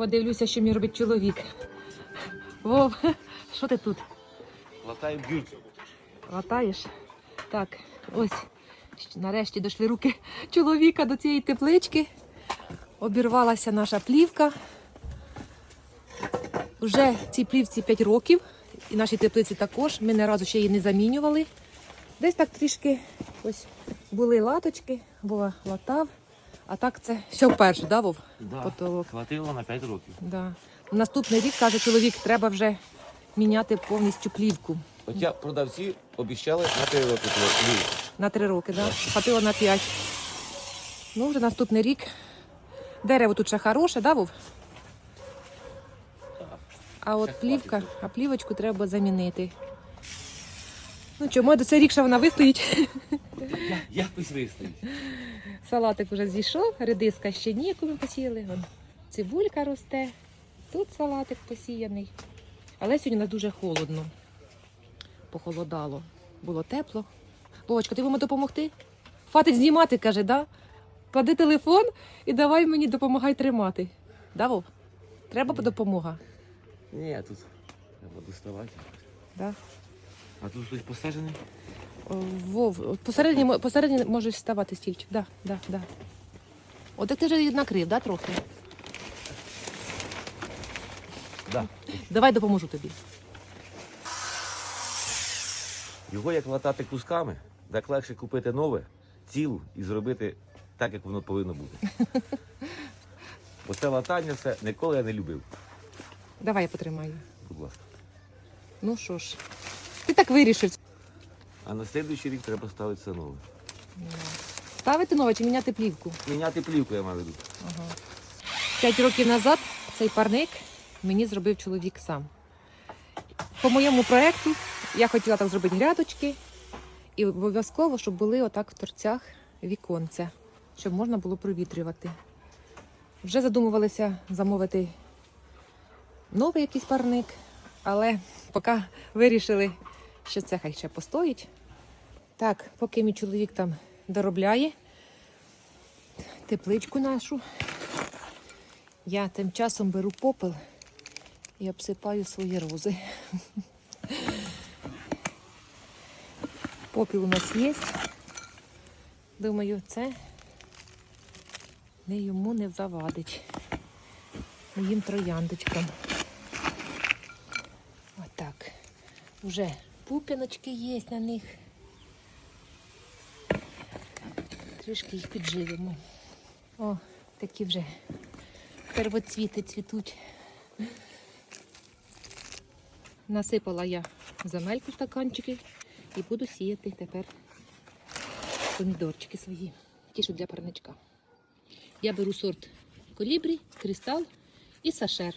Подивлюся, що мені робить чоловік. Вов, що ти тут? Латаю б'ють. Латаєш? Так, ось. Нарешті дійшли руки чоловіка до цієї теплички. Обірвалася наша плівка. Вже цій плівці 5 років. І нашій теплиці також. Ми не разу ще її не замінювали. Десь так трішки ось були латочки, Вова латав. А так це все вперше, да, Вов? Да. Потолок. Хватило на 5 років. Да. Наступний рік, каже чоловік, треба вже міняти повністю плівку. Хоча продавці обіцяли на 3 роки плівку. На три роки, да? Хватило на п'ять. Ну, вже наступний рік. Дерево тут ще хороше, да, Вов? А от плівка, а плівочку треба замінити. Ну чому до цей рік ще вона вистоїть? Я, якось вистоїть. Салатик вже зійшов, редиска ще ні, яку ми посіяли. Вон, цибулька росте, тут салатик посіяний. Але сьогодні у нас дуже холодно. Похолодало. Було тепло. Вовочка, ти будемо допомогти? Хватить знімати, каже, да? Клади телефон і давай мені допомагай тримати. Да, Вов? Треба допомога. Ні, я тут треба доставати. Да? А тут хтось посаджений? Вов, посередині, посередині можеш ставати стільчик. Да, да, да. От так ти вже накрив, да, трохи? Да. Давай допоможу тобі. Його як латати кусками, так легше купити нове, цілу і зробити так, як воно повинно бути. Оце латання все ніколи я не любив. Давай я потримаю. Будь ласка. Ну що ж, ти так вирішив. А на слідуючий рік треба ставити все нове. Ставити нове чи міняти плівку? Міняти плівку, я маю в виду. Ага. П'ять років назад цей парник мені зробив чоловік сам. По моєму проєкту я хотіла так зробити грядочки і обов'язково, щоб були отак в торцях віконця, щоб можна було провітрювати. Вже задумувалися замовити новий якийсь парник, але поки вирішили, що це хай ще постоїть. Так, поки мій чоловік там доробляє тепличку нашу, я тим часом беру попел і обсипаю свої рози. Попіл у нас є. Думаю, це не йому не завадить. Моїм трояндочкам. Отак. Уже пупіночки є на них. Трішки їх підживимо. О, такі вже первоцвіти цвітуть. Насипала я земельку в стаканчики і буду сіяти тепер помідорчики свої. Ті, що для парничка. Я беру сорт колібрі, кристал і сашер.